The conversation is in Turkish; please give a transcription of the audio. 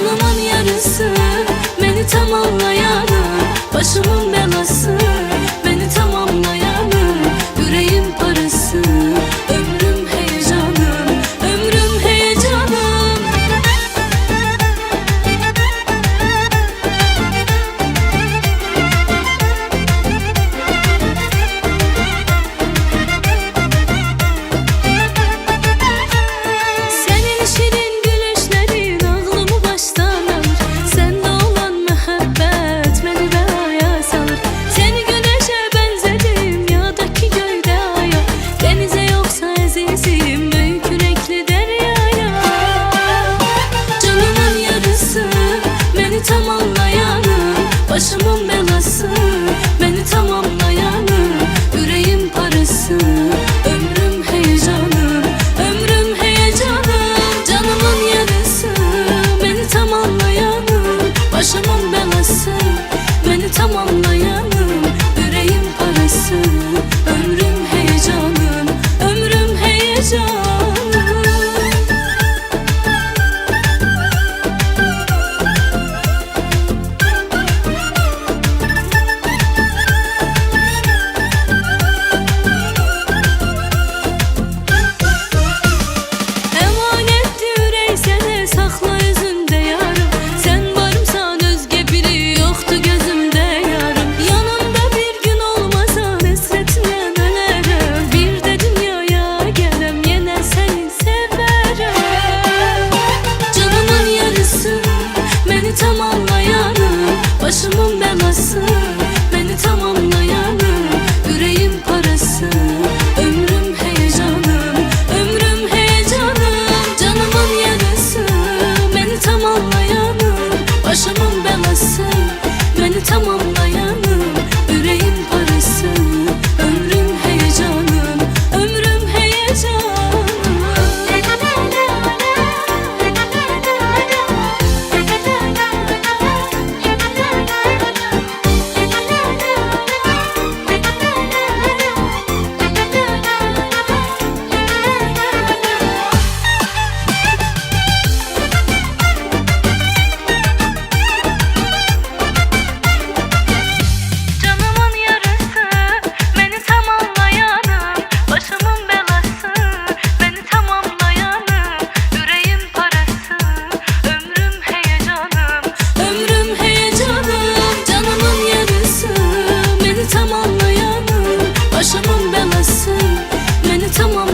Canımın yarısı Beni tamamlayanı Başımın belası. Beni Yaşamın belası Beni tamam